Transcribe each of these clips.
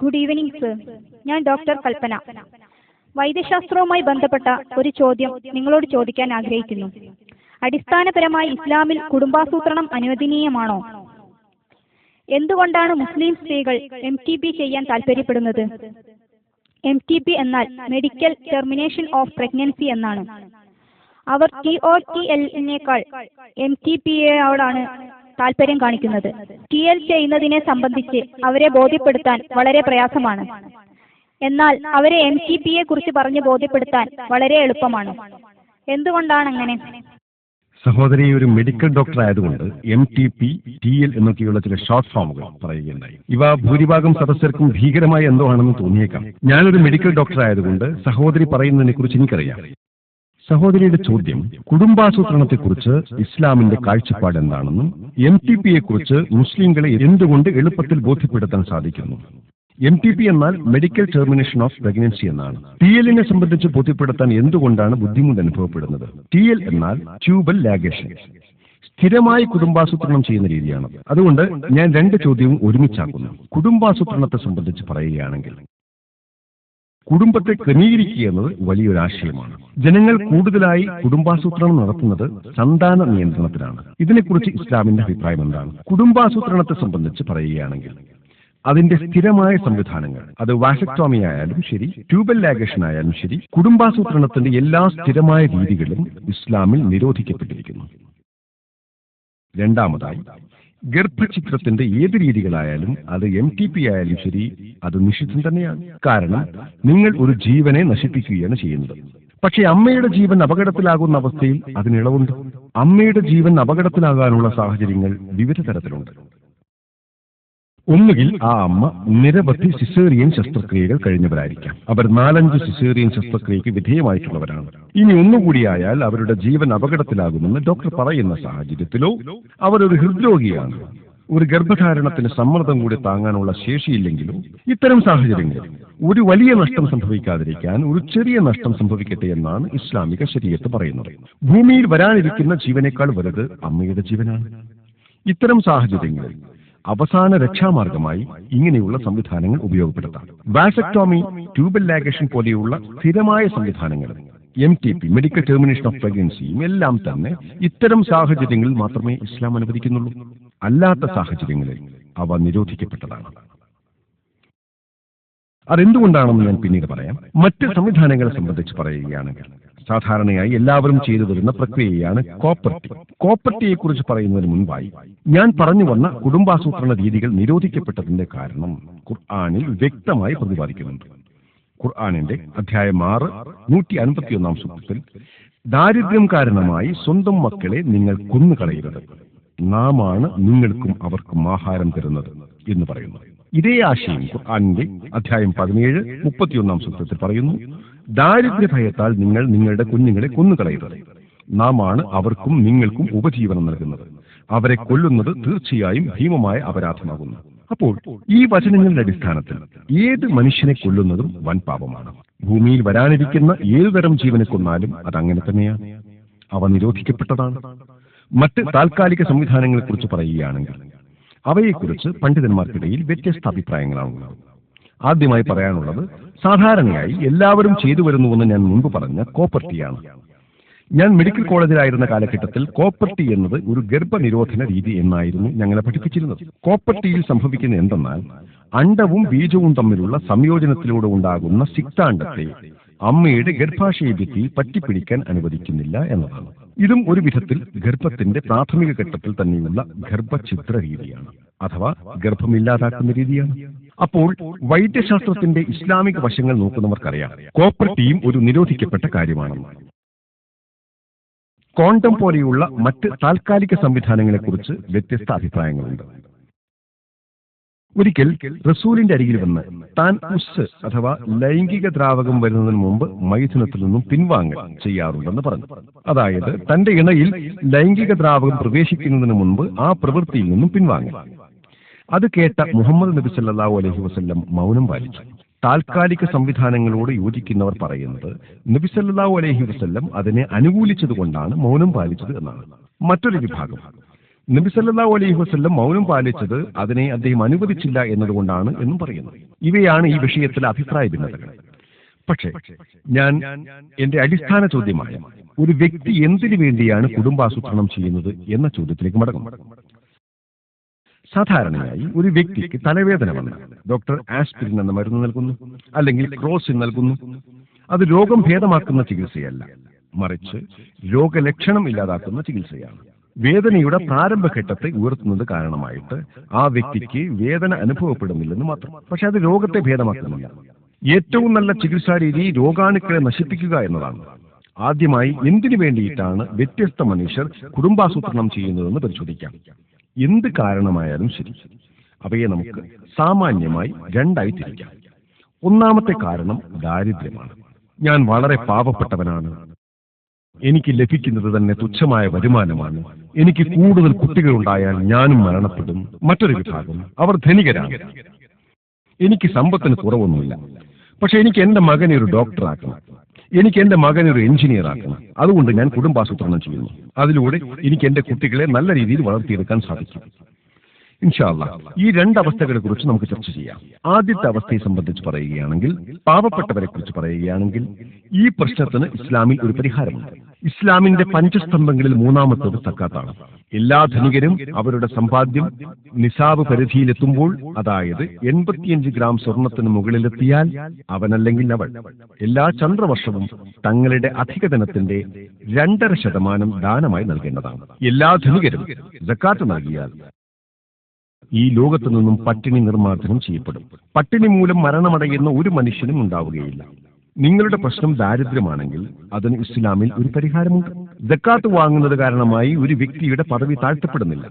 Good evening sir ഞാൻ doctor Kalpana. വൈദ്യശാസ്ത്രവുമായി ബന്ധപ്പെട്ട ഒരു ചോദ്യം നിങ്ങളോട് ചോദിക്കാൻ ആഗ്രഹിക്കുന്നു. അടിസ്ഥാനപരമായി ഇസ്ലാമിൽ കുടുംബാസൂത്രണം അനുവദനീയമാണോ? എന്തുകൊണ്ടാണ് മുസ്ലിം സ്ത്രീകൾ എം ടി പി ചെയ്യാൻ താല്പര്യപ്പെടുന്നത്? എം ടി പി എന്നാൽ മെഡിക്കൽ ടെർമിനേഷൻ ഓഫ് പ്രഗ്നൻസി എന്നാണ്. അവർ ടി ഒ ടി എല്ലിനേക്കാൾ എം ടി പി യോടാണ് താല്പര്യം കാണിക്കുന്നത്. എൽ ചെയ്യുന്നതിനെ സംബന്ധിച്ച് അവരെ ബോധ്യപ്പെടുത്താൻ വളരെ പ്രയാസമാണ്. എന്നാൽ അവരെ എം സി പിയെ കുറിച്ച് പറഞ്ഞ് ബോധ്യപ്പെടുത്താൻ വളരെ എളുപ്പമാണ്. എന്തുകൊണ്ടാണ് അങ്ങനെ സഹോദരി ഒരു മെഡിക്കൽ ഡോക്ടർ ആയതുകൊണ്ട് M T P T L എന്നൊക്കെയുള്ള ചില ഷോർട്ട് ഫോമുകൾ പറയുകയുണ്ടായി. ഇവ ഭൂരിഭാഗം സദസ്യർക്കും ഭീകരമായ എന്തോ ആണെന്ന് തോന്നിയേക്കാം. ഞാനൊരു മെഡിക്കൽ ഡോക്ടർ ആയതുകൊണ്ട് സഹോദരി പറയുന്നതിനെ കുറിച്ച് എനിക്കറിയാം. സഹോദരിയുടെ ചോദ്യം കുടുംബാസൂത്രണത്തെക്കുറിച്ച് ഇസ്ലാമിന്റെ കാഴ്ചപ്പാട് എന്താണെന്നും എം ടി പിയെ കുറിച്ച് മുസ്ലിങ്ങളെ എന്തുകൊണ്ട് എളുപ്പത്തിൽ ബോധ്യപ്പെടുത്താൻ സാധിക്കുന്നു? എം ടി പി എന്നാൽ മെഡിക്കൽ ടെർമിനേഷൻ ഓഫ് പ്രഗ്നൻസി എന്നാണ്. ടി എല്ലിനെ സംബന്ധിച്ച് ബോധ്യപ്പെടുത്താൻ എന്തുകൊണ്ടാണ് ബുദ്ധിമുട്ട് അനുഭവപ്പെടുന്നത്? ടി എൽ എന്നാൽ ട്യൂബൽ ലാഗേഷൻ സ്ഥിരമായി കുടുംബാസൂത്രണം ചെയ്യുന്ന രീതിയാണ്. അതുകൊണ്ട് ഞാൻ രണ്ട് ചോദ്യവും ഒരുമിച്ചാക്കുന്നു. കുടുംബാസൂത്രണത്തെ സംബന്ധിച്ച് പറയുകയാണെങ്കിൽ കുടുംബത്തെ ക്രമീകരിക്കുക എന്നത് വലിയൊരു ആശയമാണ്. ജനങ്ങൾ കൂടുതലായി കുടുംബാസൂത്രണം നടത്തുന്നത് സന്താന നിയന്ത്രണത്തിലാണ്. ഇതിനെക്കുറിച്ച് ഇസ്ലാമിന്റെ അഭിപ്രായം എന്താണ്? കുടുംബാസൂത്രണത്തെ സംബന്ധിച്ച് പറയുകയാണെങ്കിൽ അതിന്റെ സ്ഥിരമായ സംവിധാനങ്ങൾ അത് വാസക്ടോമി ആയാലും ശരി ട്യൂബൽ ലാഗേഷൻ ആയാലും ശരി കുടുംബാസൂത്രണത്തിന്റെ എല്ലാ സ്ഥിരമായ രീതികളും ഇസ്ലാമിൽ നിരോധിക്കപ്പെട്ടിരിക്കുന്നു. രണ്ടാമതായി ഗർഭചിത്രത്തിന്റെ ഏത് രീതികളായാലും അത് എം ടി പി ആയാലും ശരി അത് നിഷിദ്ധം തന്നെയാണ്. കാരണം നിങ്ങൾ ഒരു ജീവനെ നശിപ്പിക്കുകയാണ് ചെയ്യുന്നത്. പക്ഷേ അമ്മയുടെ ജീവൻ അപകടത്തിലാകുന്ന അവസ്ഥയിൽ അതിനിളവുണ്ട് അമ്മയുടെ ജീവൻ അപകടത്തിലാകാനുള്ള സാഹചര്യങ്ങൾ വിവിധ തരത്തിലുണ്ട്. ഒന്നുകിൽ ആ അമ്മ നിരവധി സിസേറിയൻ ശസ്ത്രക്രിയകൾ കഴിഞ്ഞവരായിരിക്കാം. അവർ നാലഞ്ച് സിസേറിയൻ ശസ്ത്രക്രിയക്ക് വിധേയമായിട്ടുള്ളവരാണ്. ഇനി ഒന്നുകൂടിയായാൽ അവരുടെ ജീവൻ അപകടത്തിലാകുമെന്ന് ഡോക്ടർ പറയുന്ന സാഹചര്യത്തിലോ അവർ ഒരു ഹൃദ്രോഗിയാണ്. ഒരു ഗർഭധാരണത്തിന് സമ്മർദ്ദം കൂടി താങ്ങാനുള്ള ശേഷിയില്ലെങ്കിലും ഇത്തരം സാഹചര്യങ്ങളിൽ ഒരു വലിയ നഷ്ടം സംഭവിക്കാതിരിക്കാൻ ഒരു ചെറിയ നഷ്ടം സംഭവിക്കട്ടെ എന്നാണ് ഇസ്ലാമിക ശരീരത്ത് പറയുന്നത്. ഭൂമിയിൽ വരാനിരിക്കുന്ന ജീവനേക്കാൾ വലുത് അമ്മയുടെ ജീവനാണ്. ഇത്തരം സാഹചര്യങ്ങളിൽ അവസാന രക്ഷാമാർഗമായി ഇങ്ങനെയുള്ള സംവിധാനങ്ങൾ ഉപയോഗപ്പെടുത്താം. വാസക്ടോമി ട്യൂബൽ ലാഗേഷൻ പോലെയുള്ള സ്ഥിരമായ സംവിധാനങ്ങൾ M T P medical termination of പ്രഗ്നൻസിയും എല്ലാം തന്നെ ഇത്തരം സാഹചര്യങ്ങളിൽ മാത്രമേ ഇസ്ലാം അനുവദിക്കുന്നുള്ളൂ. അല്ലാത്ത സാഹചര്യങ്ങളിൽ അവ നിരോധിക്കപ്പെട്ടതാണ്. അതെന്തുകൊണ്ടാണെന്ന് ഞാൻ പിന്നീട് പറയാം. മറ്റ് സംവിധാനങ്ങളെ സംബന്ധിച്ച് പറയുകയാണെങ്കിൽ സാധാരണയായി എല്ലാവരും ചെയ്തു വരുന്ന പ്രക്രിയയാണ് കോപ്പർട്ടി. കോപ്പർട്ടിയെ കുറിച്ച് പറയുന്നതിന് മുൻപായി ഞാൻ പറഞ്ഞു വന്ന കുടുംബാസൂത്രണ രീതികൾ നിരോധിക്കപ്പെട്ടതിന്റെ കാരണം ഖുർആാനിൽ വ്യക്തമായി പ്രതിപാദിക്കുന്നുണ്ട്. ഖുർആാനിന്റെ അധ്യായം ആറ് നൂറ്റി അൻപത്തിയൊന്നാം സൂത്രത്തിൽ ദാരിദ്ര്യം കാരണമായി സ്വന്തം മക്കളെ നിങ്ങൾ കൊന്നുകളയരുത്. നാമാണ് നിങ്ങൾക്കും അവർക്കും ആഹാരം തരുന്നത് എന്ന് പറയുന്നു. ഇതേ ആശയം ഖുർആാനിന്റെ അധ്യായം പതിനേഴ് മുപ്പത്തിയൊന്നാം സൂത്രത്തിൽ പറയുന്നു. ദാരിദ്ര്യ ഭയത്താൽ നിങ്ങൾ നിങ്ങളുടെ കുഞ്ഞുങ്ങളെ കൊന്നുകളയരുത് ആണ് അവർക്കും നിങ്ങൾക്കും ഉപജീവനം നൽകുന്നത്. അവരെ കൊല്ലുന്നത് തീർച്ചയായും ഭീമമായ അപരാധമാകുന്നു. അപ്പോൾ ഈ വചനങ്ങളുടെ അടിസ്ഥാനത്തിൽ ഏത് മനുഷ്യനെ കൊല്ലുന്നതും വൻ പാപമാണ്. ഭൂമിയിൽ വരാനിരിക്കുന്ന ഏതുതരം ജീവനെ കൊന്നാലും അതങ്ങനെ തന്നെയാണ് അവ നിരോധിക്കപ്പെട്ടതാണ്. മറ്റ് താൽക്കാലിക സംവിധാനങ്ങളെ കുറിച്ച് പറയുകയാണെങ്കിൽ അവയെക്കുറിച്ച് പണ്ഡിതന്മാർക്കിടയിൽ വ്യത്യസ്ത അഭിപ്രായങ്ങളാണ് അഭിപ്രായങ്ങളാണുള്ളത്. ആദ്യമായി പറയാനുള്ളത് സാധാരണയായി എല്ലാവരും ചെയ്തു വരുന്നുവെന്ന് ഞാൻ മുൻപ് പറഞ്ഞ കോപ്പർട്ടിയാണ്. ഞാൻ മെഡിക്കൽ കോളേജിലായിരുന്ന കാലഘട്ടത്തിൽ കോപ്പർട്ടി എന്നത് ഒരു ഗർഭനിരോധന രീതി എന്നായിരുന്നു ഞങ്ങളെ പഠിപ്പിച്ചിരുന്നത്. കോപ്പർട്ടിയിൽ സംഭവിക്കുന്ന എന്തെന്നാൽ അണ്ടവും ബീജവും തമ്മിലുള്ള സംയോജനത്തിലൂടെ ഉണ്ടാകുന്ന സിക്താണ്ടത്തെ അമ്മയുടെ ഗർഭാശയ പറ്റിപ്പിടിക്കാൻ അനുവദിക്കുന്നില്ല എന്നതാണ്. ഇതും ഒരു വിധത്തിൽ ഗർഭത്തിന്റെ പ്രാഥമിക ഘട്ടത്തിൽ തന്നെയുള്ള ഗർഭചിത്ര രീതിയാണ്. അഥവാ ഗർഭമില്ലാതാക്കുന്ന രീതിയാണ്. അപ്പോൾ വൈദ്യശാസ്ത്രത്തിന്റെ ഇസ്ലാമിക വശങ്ങൾ നോക്കുന്നവർക്കറിയാം. കോപ്പർട്ടിയും ഒരു നിരോധിക്കപ്പെട്ട കാര്യമാണെന്ന് കോണ്ടം പോലെയുള്ള മറ്റ് താൽക്കാലിക സംവിധാനങ്ങളെക്കുറിച്ച് വ്യത്യസ്ത അഭിപ്രായങ്ങളുണ്ട്. ഒരിക്കൽ റസൂലിന്റെ അരികിൽ വന്ന് താൻ ഉസ് അഥവാ ലൈംഗിക ദ്രാവകം വരുന്നതിന് മുമ്പ് മൈഥുനത്തിൽ നിന്നും പിൻവാങ്ങൽ ചെയ്യാറുണ്ടെന്ന് പറഞ്ഞു. അതായത് തന്റെ ഇണയിൽ ലൈംഗിക ദ്രാവകം പ്രവേശിക്കുന്നതിന് മുൻപ് ആ പ്രവൃത്തിയിൽ നിന്നും പിൻവാങ്ങൽ. അത് കേട്ട മുഹമ്മദ് നബി സല്ലാഹു അലഹി വസ്ല്ലം മൗനം പാലിച്ചു. താൽക്കാലിക സംവിധാനങ്ങളോട് യോജിക്കുന്നവർ പറയുന്നത് നബി സല്ലാഹു അലഹി വസ്ല്ലം അതിനെ അനുകൂലിച്ചതുകൊണ്ടാണ് മൗനം പാലിച്ചത് എന്നാണ്. മറ്റൊരു വിഭാഗം. നബി സല്ലാഹു അലൈഹി വസ്ല്ലം മൗനം പാലിച്ചത് അതിനെ അദ്ദേഹം അനുവദിച്ചില്ല എന്നതുകൊണ്ടാണ് എന്നും പറയുന്നു ഇവയാണ് ഈ വിഷയത്തിലെ അഭിപ്രായ ഭിന്നതകൾ. പക്ഷേ ഞാൻ എന്റെ അടിസ്ഥാന ചോദ്യമായ ഒരു വ്യക്തി എന്തിനു വേണ്ടിയാണ് കുടുംബാസൂത്രണം ചെയ്യുന്നത് എന്ന ചോദ്യത്തിലേക്ക് മടങ്ങും. സാധാരണയായി ഒരു വ്യക്തിക്ക് തലവേദന വന്ന് ഡോക്ടർ ആസ്പിരിൻ എന്ന മരുന്ന് നൽകുന്നു അല്ലെങ്കിൽ ക്രോസിൻ നൽകുന്നു. അത് രോഗം ഭേദമാക്കുന്ന ചികിത്സയല്ല മറിച്ച് രോഗലക്ഷണം ഇല്ലാതാക്കുന്ന ചികിത്സയാണ്. വേദനയുടെ പ്രാരംഭഘട്ടത്തെ ഉയർത്തുന്നത് കാരണമായിട്ട് ആ വ്യക്തിക്ക് വേദന അനുഭവപ്പെടുന്നില്ലെന്ന് മാത്രം. പക്ഷെ അത് രോഗത്തെ ഭേദമാക്കുന്നില്ല. ഏറ്റവും നല്ല ചികിത്സാ രീതി രോഗാണുക്കളെ നശിപ്പിക്കുക എന്നതാണ്. ആദ്യമായി എന്തിനു വേണ്ടിയിട്ടാണ് വ്യത്യസ്ത മനുഷ്യർ കുടുംബാസൂത്രണം ചെയ്യുന്നതെന്ന് പരിശോധിക്കാം. എന്ത് കാരണമായാലും ശരി. അവയെ നമുക്ക് സാമാന്യമായി രണ്ടായി തിരിക്കാം. ഒന്നാമത്തെ കാരണം ദാരിദ്ര്യമാണ്. ഞാൻ വളരെ പാവപ്പെട്ടവനാണ്. എനിക്ക് ലഭിക്കുന്നത് തന്നെ തുച്ഛമായ വരുമാനമാണ്. എനിക്ക് കൂടുതൽ കുട്ടികളുണ്ടായാൽ ഞാനും മരണപ്പെടും. മറ്റൊരു വിഭാഗം അവർ ധനികരാണ്. എനിക്ക് സമ്പത്തിന് കുറവൊന്നുമില്ല. പക്ഷെ എനിക്ക് എന്റെ മകനെ ഒരു ഡോക്ടറാക്കണം. എനിക്ക് എന്റെ മകനെ ഒരു എഞ്ചിനീയർ ആക്കണം. അതുകൊണ്ട് ഞാൻ കുടുംബാസൂത്രണം ചെയ്യുന്നു. അതിലൂടെ എനിക്ക് എന്റെ കുട്ടികളെ നല്ല രീതിയിൽ വളർത്തിയെടുക്കാൻ സാധിക്കും. ഇൻഷാല്ല ഈ രണ്ട് അവസ്ഥകളെ കുറിച്ച് നമുക്ക് ചർച്ച ചെയ്യാം. ആദ്യത്തെ അവസ്ഥയെ സംബന്ധിച്ച് പറയുകയാണെങ്കിൽ പാവപ്പെട്ടവരെ കുറിച്ച് പറയുകയാണെങ്കിൽ ഈ പ്രശ്നത്തിന് ഇസ്ലാമിൽ ഒരു പരിഹാരമുണ്ട്. ഇസ്ലാമിന്റെ പഞ്ചസ്തംഭങ്ങളിൽ മൂന്നാമത്തേത് സക്കാത്താണ്. എല്ലാ ധനികരും അവരുടെ സമ്പാദ്യം നിസാബ് പരിധിയിലെത്തുമ്പോൾ അതായത് എൺപത്തിയഞ്ച് ഗ്രാം സ്വർണത്തിന് മുകളിലെത്തിയാൽ അവനല്ലെങ്കിൽ അവൾ. എല്ലാ ചന്ദ്രവർഷവും തങ്ങളുടെ അധിക ധനത്തിന്റെ രണ്ടര ശതമാനം ദാനമായി നൽകേണ്ടതാണ്. എല്ലാ ധനികരും ജക്കാത്ത് നൽകിയാൽ ഈ ലോകത്തു നിന്നും പട്ടിണി നിർമ്മാർജനം ചെയ്യപ്പെടും. പട്ടിണി മൂലം മരണമടയുന്ന ഒരു മനുഷ്യനും ഉണ്ടാവുകയില്ല. നിങ്ങളുടെ പ്രശ്നം ദാരിദ്ര്യമാണെങ്കിൽ അതിന് ഇസ്ലാമിൽ ഒരു പരിഹാരമുണ്ട്. ജക്കാത്ത് വാങ്ങുന്നത് കാരണമായി ഒരു വ്യക്തിയുടെ പദവി താഴ്ത്തപ്പെടുന്നില്ല.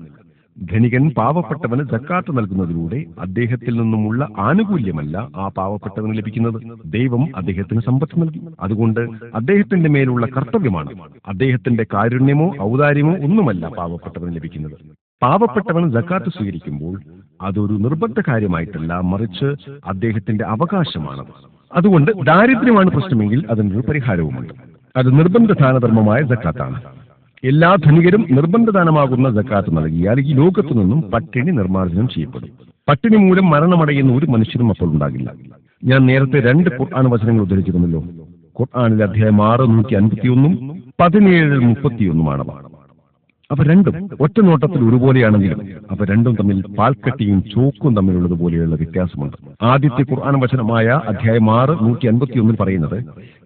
ധനികൻ പാവപ്പെട്ടവന് ജക്കാത്ത് നൽകുന്നതിലൂടെ അദ്ദേഹത്തിൽ നിന്നുമുള്ള ആനുകൂല്യമല്ല ആ പാവപ്പെട്ടവന് ലഭിക്കുന്നത്. ദൈവം അദ്ദേഹത്തിന് സമ്പത്ത് നൽകി. അതുകൊണ്ട് അദ്ദേഹത്തിന്റെ മേലുള്ള കർത്തവ്യമാണ്. അദ്ദേഹത്തിന്റെ കാരുണ്യമോ ഔദാര്യമോ ഒന്നുമല്ല പാവപ്പെട്ടവന് ലഭിക്കുന്നത്. പാവപ്പെട്ടവൻ ജക്കാത്ത് സ്വീകരിക്കുമ്പോൾ അതൊരു നിർബന്ധ കാര്യമായിട്ടല്ല മറിച്ച് അദ്ദേഹത്തിന്റെ അവകാശമാണത്. അതുകൊണ്ട് ദാരിദ്ര്യമാണ് പ്രശ്നമെങ്കിൽ അതിനൊരു പരിഹാരവുമുണ്ട്. അത് നിർബന്ധദാനധർമ്മമായ ജക്കാത്താണ് എല്ലാ ധനികരും നിർബന്ധദാനമാകുന്ന ജക്കാത്ത് നൽകിയാൽ ഈ ലോകത്തു നിന്നും പട്ടിണി നിർമ്മാർജനം ചെയ്യപ്പെടും. പട്ടിണി മൂലം മരണമടയുന്ന ഒരു മനുഷ്യനും അപ്പോൾ ഉണ്ടാകില്ല. ഞാൻ നേരത്തെ രണ്ട് ഖുർആൻ വചനങ്ങൾ ഉദ്ധരിച്ചിരുന്നല്ലോ. ഖുർആാനിലെ അധ്യായം ആറ് നൂറ്റി അൻപത്തിയൊന്നും പതിനേഴ് മുപ്പത്തിയൊന്നുമാണവ. അവ രണ്ടും ഒറ്റ നോട്ടത്തിൽ ഒരുപോലെയാണെങ്കിലും അവ രണ്ടും തമ്മിൽ പാൽക്കട്ടിയും ചോക്കും തമ്മിലുള്ളത് പോലെയുള്ള വ്യത്യാസമുണ്ട്. ആദ്യത്തെ ഖുർആൻ വചനമായ അധ്യായം ആറ് നൂറ്റി അൻപത്തിയൊന്നിൽ പറയുന്നത്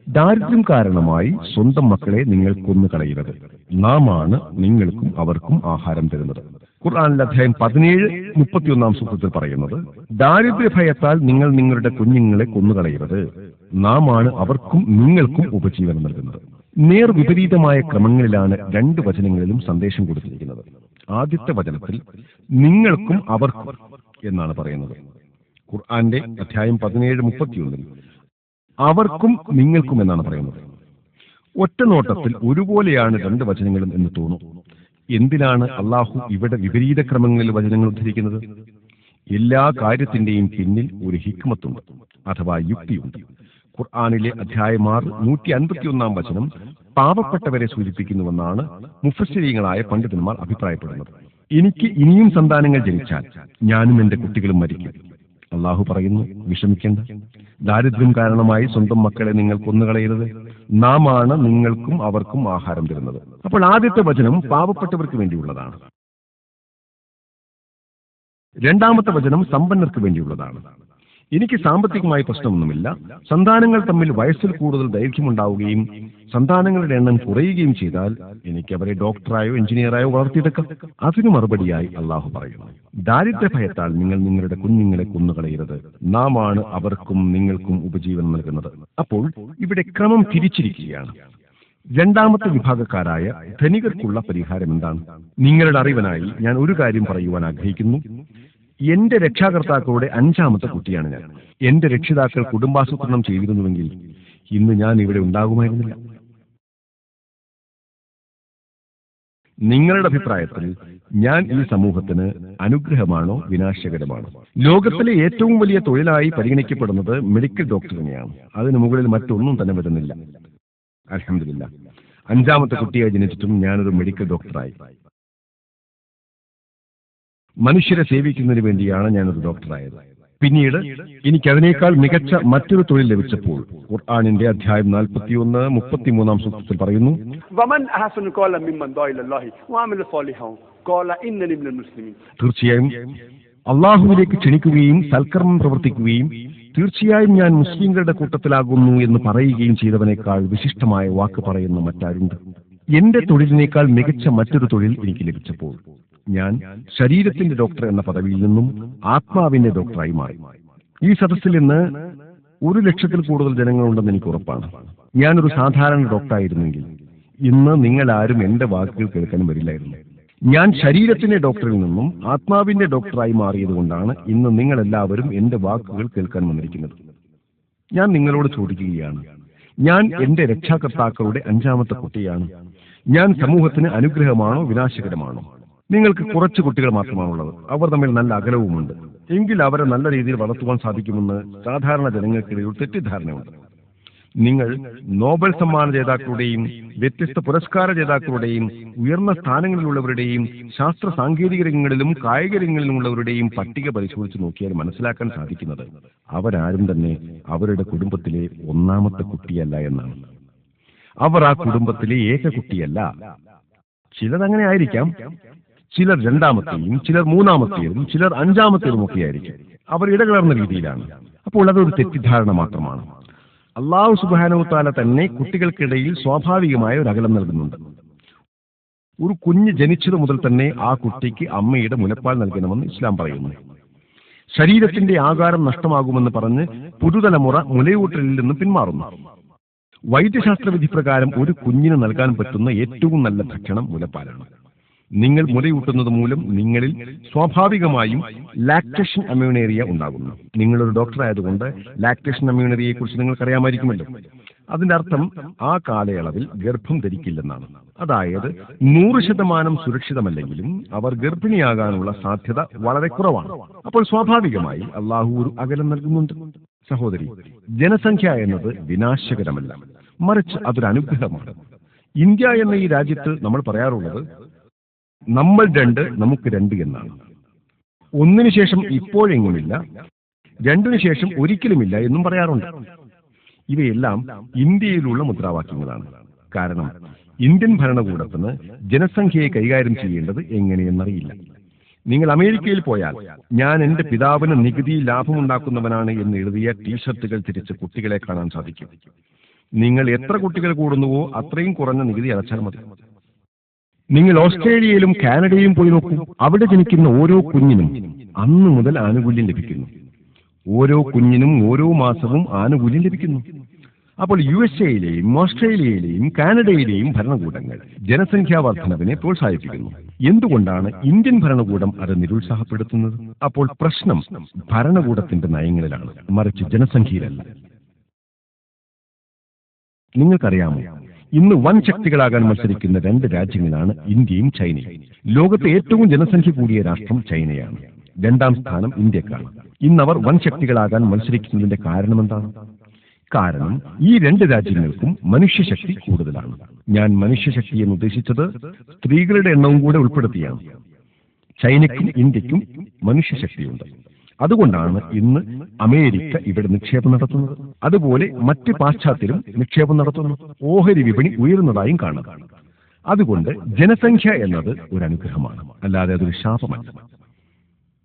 ദാരിദ്ര്യം കാരണമായി സ്വന്തം മക്കളെ നിങ്ങൾ കൊന്നു കളയരുത് നാമാണ് നിങ്ങൾക്കും അവർക്കും ആഹാരം തരുന്നത്. ഖുർആാനിലെ അധ്യായം പതിനേഴ് മുപ്പത്തിയൊന്നാം സൂത്രത്തിൽ പറയുന്നത് ദാരിദ്ര്യ ഭയത്താൽ നിങ്ങൾ നിങ്ങളുടെ കുഞ്ഞുങ്ങളെ കൊന്നുകളയരുത്. നാമാണ് അവർക്കും നിങ്ങൾക്കും ഉപജീവനം നൽകുന്നത്. നേർ വിപരീതമായ ക്രമങ്ങളിലാണ് രണ്ട് വചനങ്ങളിലും സന്ദേശം കൊടുത്തിരിക്കുന്നത്. ആദ്യത്തെ വചനത്തിൽ നിങ്ങൾക്കും അവർക്കും എന്നാണ് പറയുന്നത്. ഖുർആന്റെ അധ്യായം പതിനേഴ് മുപ്പത്തിയൊന്നിൽ അവർക്കും നിങ്ങൾക്കും എന്നാണ് പറയുന്നത്. ഒറ്റ നോട്ടത്തിൽ ഒരുപോലെയാണ് രണ്ട് വചനങ്ങളും എന്ന് തോന്നും എന്തിനാണ് അള്ളാഹു ഇവിടെ വിപരീത ക്രമങ്ങളിൽ വചനങ്ങൾ ഉദ്ധരിക്കുന്നത്? എല്ലാ കാര്യത്തിന്റെയും പിന്നിൽ ഒരു ഹിക്മത്തുണ്ട് അഥവാ യുക്തിയുണ്ട്. ഖുർആാനിലെ അധ്യായം ആറ് നൂറ്റി അൻപത്തിയൊന്നാം വചനം പാവപ്പെട്ടവരെ സൂചിപ്പിക്കുന്നുവെന്നാണ് മുഫസ്സിരീങ്ങളായ പണ്ഡിതന്മാർ അഭിപ്രായപ്പെടുന്നത്. എനിക്ക് ഇനിയും സന്താനങ്ങൾ ജനിച്ചാൽ ഞാനും എന്റെ കുട്ടികളും മരിക്കും. അള്ളാഹു പറയുന്നു വിഷമിക്കേണ്ട. ദാരിദ്ര്യം കാരണമായി സ്വന്തം മക്കളെ നിങ്ങൾ കൊന്നുകളയരുത്. നാം ആണ് നിങ്ങൾക്കും അവർക്കും ആഹാരം തരുന്നത്. അപ്പോൾ ആദ്യത്തെ വചനം പാവപ്പെട്ടവർക്ക് വേണ്ടിയുള്ളതാണ്. രണ്ടാമത്തെ വചനം സമ്പന്നർക്ക് വേണ്ടിയുള്ളതാണ്. എനിക്ക് സാമ്പത്തികമായി പ്രശ്നമൊന്നുമില്ല. സന്താനങ്ങൾ തമ്മിൽ വയസ്സിൽ കൂടുതൽ ദൈർഘ്യമുണ്ടാവുകയും സന്താനങ്ങളുടെ എണ്ണം കുറയുകയും ചെയ്താൽ എനിക്ക് അവരെ ഡോക്ടറായോ എഞ്ചിനീയറായോ വളർത്തിയെടുക്കാം. അതിനു മറുപടിയായി അള്ളാഹു പറയുന്നു ദാരിദ്ര്യ ഭയത്താൽ നിങ്ങൾ നിങ്ങളുടെ കുഞ്ഞുങ്ങളെ കൊന്നുകളയരുത്. നാമാണ് അവർക്കും നിങ്ങൾക്കും ഉപജീവനം നൽകുന്നത്. അപ്പോൾ ഇവിടെ ക്രമം തിരിച്ചിരിക്കുകയാണ്. രണ്ടാമത്തെ വിഭാഗക്കാരായ ധനികർക്കുള്ള പരിഹാരം എന്താണ്? നിങ്ങളുടെ അറിവിനായി ഞാൻ ഒരു കാര്യം പറയുവാൻ ആഗ്രഹിക്കുന്നു. എന്റെ രക്ഷാകർത്താക്കളുടെ അഞ്ചാമത്തെ കുട്ടിയാണ് ഞാൻ. എന്റെ രക്ഷിതാക്കൾ കുടുംബാസൂത്രണം ചെയ്തിരുന്നുവെങ്കിൽ ഇന്ന് ഞാൻ ഇവിടെ ഉണ്ടാകുമായിരുന്നില്ല. നിങ്ങളുടെ അഭിപ്രായത്തിൽ ഞാൻ ഈ സമൂഹത്തിന് അനുഗ്രഹമാണോ വിനാശകരമാണോ? ലോകത്തിലെ ഏറ്റവും വലിയ തൊഴിലായി പരിഗണിക്കപ്പെടുന്നത് മെഡിക്കൽ ഡോക്ടറിനെയാണ്. അതിനു മുകളിൽ മറ്റൊന്നും തന്നെ വരുന്നില്ല. അലഹമില്ല അഞ്ചാമത്തെ കുട്ടിയായി ജനിച്ചിട്ടും ഞാനൊരു മെഡിക്കൽ ഡോക്ടറായി. മനുഷ്യരെ സേവിക്കുന്നതിന് വേണ്ടിയാണ് ഞാനൊരു ഡോക്ടറായത്. പിന്നീട് എനിക്കതിനേക്കാൾ മികച്ച മറ്റൊരു തൊഴിൽ ലഭിച്ചപ്പോൾ ഖുർആാനിന്റെ അധ്യായം നാൽപ്പത്തിയൊന്ന് മുപ്പത്തിമൂന്നാം സൂക്തത്തിൽ പറയുന്നു തീർച്ചയായും അള്ളാഹുവിലേക്ക് ക്ഷണിക്കുകയും സൽക്കർമ്മം പ്രവർത്തിക്കുകയും തീർച്ചയായും ഞാൻ മുസ്ലിങ്ങളുടെ കൂട്ടത്തിലാകുന്നു എന്ന് പറയുകയും ചെയ്തവനേക്കാൾ വിശിഷ്ടമായ വാക്ക് പറയുന്ന മറ്റാരുണ്ട്. എന്റെ തൊഴിലിനേക്കാൾ മികച്ച മറ്റൊരു തൊഴിൽ എനിക്ക് ലഭിച്ചപ്പോൾ ഞാൻ ശരീരത്തിന്റെ ഡോക്ടർ എന്ന പദവിയിൽ നിന്നും ആത്മാവിന്റെ ഡോക്ടറായി മാറി. ഈ സദസ്സിൽ ഇന്ന് ഒരു ലക്ഷത്തിൽ കൂടുതൽ ജനങ്ങളുണ്ടെന്ന് എനിക്ക് ഉറപ്പാണ്. ഞാനൊരു സാധാരണ ഡോക്ടറായിരുന്നെങ്കിൽ ഇന്ന് നിങ്ങൾ ആരും എന്റെ വാക്കുകൾ കേൾക്കാൻ വരില്ലായിരുന്നു. ഞാൻ ശരീരത്തിന്റെ ഡോക്ടറിൽ നിന്നും ആത്മാവിന്റെ ഡോക്ടറായി മാറിയതുകൊണ്ടാണ് ഇന്ന് നിങ്ങൾ എല്ലാവരും എന്റെ വാക്കുകൾ കേൾക്കാൻ വന്നിരിക്കുന്നത്. ഞാൻ നിങ്ങളോട് ചോദിക്കുകയാണ്. ഞാൻ എന്റെ രക്ഷാകർത്താക്കളുടെ അഞ്ചാമത്തെ കുട്ടിയാണ്. ഞാൻ സമൂഹത്തിന് അനുഗ്രഹമാണോ വിനാശകരമാണോ? നിങ്ങൾക്ക് കുറച്ച് കുട്ടികൾ മാത്രമാണുള്ളത്. അവർ തമ്മിൽ നല്ല അകലവുമുണ്ട്. എങ്കിൽ അവരെ നല്ല രീതിയിൽ വളർത്തുവാൻ സാധിക്കുമെന്ന് സാധാരണ ജനങ്ങൾക്കിടയിൽ തെറ്റിദ്ധാരണയുണ്ട്. നിങ്ങൾ നോബൽ സമ്മാന ജേതാക്കളുടെയും വ്യത്യസ്ത പുരസ്കാര ജേതാക്കളുടെയും ഉയർന്ന സ്ഥാനങ്ങളിലുള്ളവരുടെയും ശാസ്ത്ര സാങ്കേതിക രംഗങ്ങളിലും കായിക രംഗങ്ങളിലുമുള്ളവരുടെയും പട്ടിക പരിശോധിച്ച് നോക്കിയാൽ മനസ്സിലാക്കാൻ സാധിക്കുന്നത് അവരാരും തന്നെ അവരുടെ കുടുംബത്തിലെ ഒന്നാമത്തെ കുട്ടിയല്ല എന്നാണ്. അവർ ആ കുടുംബത്തിലെ ഏക കുട്ടിയല്ല. ചിലതങ്ങനെ ആയിരിക്കാം. ചിലർ രണ്ടാമത്തെയും ചിലർ മൂന്നാമത്തെയും ചിലർ അഞ്ചാമത്തേതും ഒക്കെ ആയിരിക്കും. അവർ ഇടകലർന്ന രീതിയിലാണ്. അപ്പോൾ അതൊരു തെറ്റിദ്ധാരണ മാത്രമാണ്. അള്ളാഹു സുബാനവുത്താല തന്നെ കുട്ടികൾക്കിടയിൽ സ്വാഭാവികമായ ഒരു അകലം നൽകുന്നുണ്ട്. ഒരു കുഞ്ഞ് ജനിച്ചത് മുതൽ തന്നെ ആ കുട്ടിക്ക് അമ്മയുടെ മുലപ്പാൽ നൽകണമെന്ന് ഇസ്ലാം പറയുന്നു. ശരീരത്തിന്റെ ആകാരം നഷ്ടമാകുമെന്ന് പറഞ്ഞ് പുതുതലമുറ മുലയൂട്ടലിൽ നിന്ന് പിന്മാറുന്നു. വൈദ്യശാസ്ത്ര വിധി പ്രകാരം ഒരു കുഞ്ഞിന് നൽകാൻ പറ്റുന്ന ഏറ്റവും നല്ല ഭക്ഷണം മുലപ്പാലാണ്. നിങ്ങൾ മുലയൂട്ടുന്നത് മൂലം നിങ്ങളിൽ സ്വാഭാവികമായും ലാക്ടേഷൻ അമ്യൂണേറിയ ഉണ്ടാകുന്നു. നിങ്ങളൊരു ഡോക്ടർ ആയതുകൊണ്ട് ലാക്ടേഷൻ അമ്യൂണേറിയയെ കുറിച്ച് നിങ്ങൾക്കറിയാമായിരിക്കുമല്ലോ. അതിന്റെ അർത്ഥം ആ കാലയളവിൽ ഗർഭം ധരിക്കില്ലെന്നാണ്. അതായത് നൂറ് ശതമാനം സുരക്ഷിതമല്ലെങ്കിലും അവർ ഗർഭിണിയാകാനുള്ള സാധ്യത വളരെ കുറവാണ്. അപ്പോൾ സ്വാഭാവികമായി അള്ളാഹു ഒരു അകലം നൽകുന്നുണ്ട്. സഹോദരി ജനസംഖ്യ എന്നത് വിനാശകരമല്ല മറിച്ച് അതൊരു അനുഗ്രഹമാണ് ഇന്ത്യ എന്ന ഈ രാജ്യത്ത് നമ്മൾ പറയാറുള്ളത് നമ്മൾ രണ്ട് നമുക്ക് രണ്ട് എന്നാണ്. ഒന്നിനു ശേഷം ഇപ്പോഴെങ്ങുമില്ല രണ്ടിനു ശേഷം ഒരിക്കലുമില്ല എന്നും പറയാറുണ്ട്. ഇവയെല്ലാം ഇന്ത്യയിലുള്ള മുദ്രാവാക്യങ്ങളാണ്. കാരണം ഇന്ത്യൻ ഭരണകൂടത്തിന് ജനസംഖ്യയെ കൈകാര്യം ചെയ്യേണ്ടത് എങ്ങനെയെന്നറിയില്ല. നിങ്ങൾ അമേരിക്കയിൽ പോയാൽ ഞാൻ എന്റെ പിതാവിന് നികുതി ലാഭമുണ്ടാക്കുന്നവനാണ് എന്ന് എഴുതിയ ടീഷർട്ടുകൾ തിരിച്ച് കുട്ടികളെ കാണാൻ സാധിക്കും. നിങ്ങൾ എത്ര കുട്ടികൾ കൂടുന്നുവോ അത്രയും കുറഞ്ഞ നികുതി അടച്ചാൽ മതി. നിങ്ങൾ ഓസ്ട്രേലിയയിലും കാനഡയിലും പോയി നോക്കും. അവിടെ ജനിക്കുന്ന ഓരോ കുഞ്ഞിനും അന്ന് മുതൽ ആനുകൂല്യം ലഭിക്കുന്നു. ഓരോ കുഞ്ഞിനും ഓരോ മാസവും ആനുകൂല്യം ലഭിക്കുന്നു. അപ്പോൾ യു എസ് എയിലെയും ഓസ്ട്രേലിയയിലെയും കാനഡയിലെയും ഭരണകൂടങ്ങൾ ജനസംഖ്യാ വർധനവിനെ പ്രോത്സാഹിപ്പിക്കുന്നു. എന്തുകൊണ്ടാണ് ഇന്ത്യൻ ഭരണകൂടം അത് നിരുത്സാഹപ്പെടുത്തുന്നത്? അപ്പോൾ പ്രശ്നം ഭരണകൂടത്തിന്റെ നയങ്ങളിലാണ് മറിച്ച് ജനസംഖ്യയിലല്ല. നിങ്ങൾക്കറിയാമോ ഇന്ന് വൻ ശക്തികളാകാൻ മത്സരിക്കുന്ന രണ്ട് രാജ്യങ്ങളാണ് ഇന്ത്യയും ചൈനയും. ലോകത്തെ ഏറ്റവും ജനസംഖ്യ കൂടിയ രാഷ്ട്രം ചൈനയാണ്. രണ്ടാം സ്ഥാനം ഇന്ത്യക്കാണ്. ഇന്ന് അവർ വൻ ശക്തികളാകാൻ മത്സരിക്കുന്നതിന്റെ കാരണം എന്താണ് കാരണം ഈ രണ്ട് രാജ്യങ്ങൾക്കും മനുഷ്യശക്തി കൂടുതലാണ്. ഞാൻ മനുഷ്യശക്തി എന്ന് ഉദ്ദേശിച്ചത് സ്ത്രീകളുടെ എണ്ണവും കൂടെ ഉൾപ്പെടുത്തിയാണ്. ചൈനയ്ക്കും ഇന്ത്യക്കും മനുഷ്യശക്തിയുണ്ട്. അതുകൊണ്ടാണ് ഇന്ന് അമേരിക്ക ഇവിടെ നിക്ഷേപം നടത്തുന്നത്. അതുപോലെ മറ്റ് പാശ്ചാത്യരും നിക്ഷേപം നടത്തുന്നു. ഓഹരി വിപണി ഉയരുന്നതായും കാണുക അതുകൊണ്ട് ജനസംഖ്യ എന്നത് ഒരു അനുഗ്രഹമാണ് അല്ലാതെ അതൊരു ശാപമല്ല.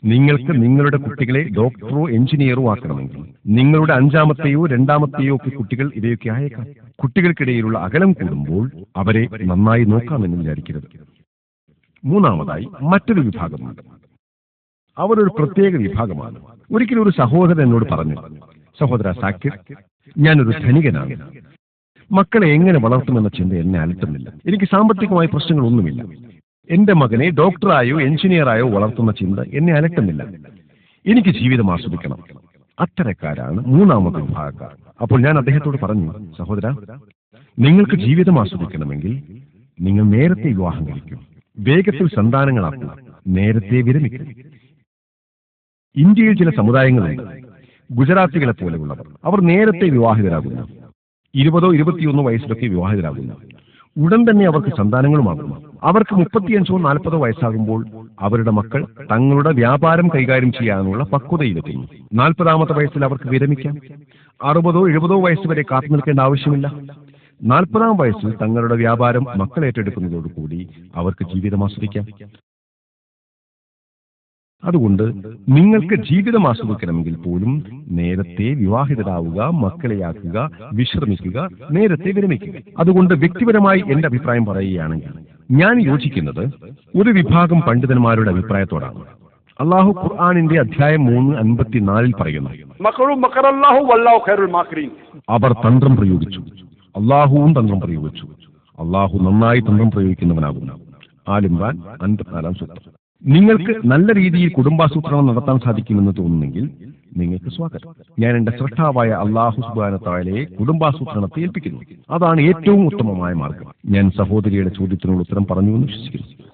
നിങ്ങൾക്ക് നിങ്ങളുടെ കുട്ടികളെ ഡോക്ടറോ എഞ്ചിനീയറോ ആക്കണമെങ്കിൽ നിങ്ങളുടെ അഞ്ചാമത്തെയോ രണ്ടാമത്തെയോ ഒക്കെ കുട്ടികൾ ഇവയൊക്കെ ആയേക്കാം. കുട്ടികൾക്കിടയിലുള്ള അകലം കൂടുമ്പോൾ അവരെ നന്നായി നോക്കാമെന്ന് വിചാരിക്കരുത്. മൂന്നാമതായി മറ്റൊരു വിഭാഗമുണ്ട്. അവർ ഒരു പ്രത്യേക വിഭാഗമാണ്. ഒരിക്കലും ഒരു സഹോദരൻ എന്നോട് പറഞ്ഞു സഹോദര സാക്കിർ ഞാനൊരു ധനികനാണ്. മക്കളെ എങ്ങനെ വളർത്തുമെന്ന ചിന്ത എന്നെ അലട്ടുന്നില്ല. എനിക്ക് സാമ്പത്തികമായ പ്രശ്നങ്ങളൊന്നുമില്ല. എന്റെ മകനെ ഡോക്ടറായോ എഞ്ചിനീയറായോ വളർത്തുന്ന ചിന്ത എന്നെ അലട്ടുന്നില്ല. എനിക്ക് ജീവിതം ആസ്വദിക്കണം. അത്തരക്കാരാണ് മൂന്നാമത്തെ വിഭാഗക്കാർ. അപ്പോൾ ഞാൻ അദ്ദേഹത്തോട് പറഞ്ഞു സഹോദര നിങ്ങൾക്ക് ജീവിതം ആസ്വദിക്കണമെങ്കിൽ നിങ്ങൾ നേരത്തെ വിവാഹം കഴിക്കും. വേഗത്തിൽ സന്താനങ്ങളാക്കും നേരത്തെ വിരമിക്കും. ഇന്ത്യയിൽ ചില സമുദായങ്ങളുണ്ട്. ഗുജറാത്തികളെ പോലെയുള്ളവർ. അവർ നേരത്തെ വിവാഹിതരാകുന്നു. ഇരുപതോ ഇരുപത്തിയൊന്നോ വയസ്സിലൊക്കെ വിവാഹിതരാകുന്നു. ഉടൻ തന്നെ അവർക്ക് സന്താനങ്ങളുമാകുന്നു അവർക്ക് മുപ്പത്തിയഞ്ചോ നാൽപ്പതോ വയസ്സാകുമ്പോൾ അവരുടെ മക്കൾ തങ്ങളുടെ വ്യാപാരം കൈകാര്യം ചെയ്യാനുള്ള പക്വതയിലെത്തുന്നു. നാൽപ്പതാമത്തെ വയസ്സിൽ അവർക്ക് വിരമിക്കാം. അറുപതോ എഴുപതോ വയസ്സ് വരെ കാത്തു നിൽക്കേണ്ട ആവശ്യമില്ല. നാൽപ്പതാം വയസ്സിൽ തങ്ങളുടെ വ്യാപാരം മക്കൾ ഏറ്റെടുക്കുന്നതോടുകൂടി അവർക്ക് ജീവിതം ആസ്വദിക്കാം. അതുകൊണ്ട് നിങ്ങൾക്ക് ജീവിതം ആസ്വദിക്കണമെങ്കിൽ പോലും നേരത്തെ വിവാഹിതരാവുക മക്കളെയാക്കുക വിശ്രമിക്കുക നേരത്തെ വിരമിക്കുക. അതുകൊണ്ട് വ്യക്തിപരമായി എന്റെ അഭിപ്രായം പറയുകയാണെങ്കിൽ ഞാൻ യോജിക്കുന്നത് ഒരു വിഭാഗം പണ്ഡിതന്മാരുടെ അഭിപ്രായത്തോടാണ്. അള്ളാഹു ഖുർആാനിന്റെ അധ്യായം മൂന്ന് അൻപത്തിനാലിൽ പറയുന്നു. അവർ തന്ത്രം പ്രയോഗിച്ചു. അള്ളാഹുവും തന്ത്രം പ്രയോഗിച്ചു. അള്ളാഹു നന്നായി തന്ത്രം പ്രയോഗിക്കുന്നവനാകുന്നു. ആലിംബാൻ അൻപത്തിനാലാം സൂത്രം. നിങ്ങൾക്ക് നല്ല രീതിയിൽ കുടുംബാസൂത്രണം നടത്താൻ സാധിക്കുമെന്ന് തോന്നുന്നെങ്കിൽ നിങ്ങൾക്ക് സ്വാഗതം. ഞാൻ എന്റെ ശ്രദ്ധാവായ അള്ളാഹു സുബാന താഴെ കുടുംബാസൂത്രണത്തെ ഏൽപ്പിക്കുന്നു. അതാണ് ഏറ്റവും ഉത്തമമായ മാർഗം. ഞാൻ സഹോദരിയുടെ ചോദ്യത്തിനുള്ള ഉത്തരം പറഞ്ഞു എന്ന് വിശ്വസിക്കുന്നു.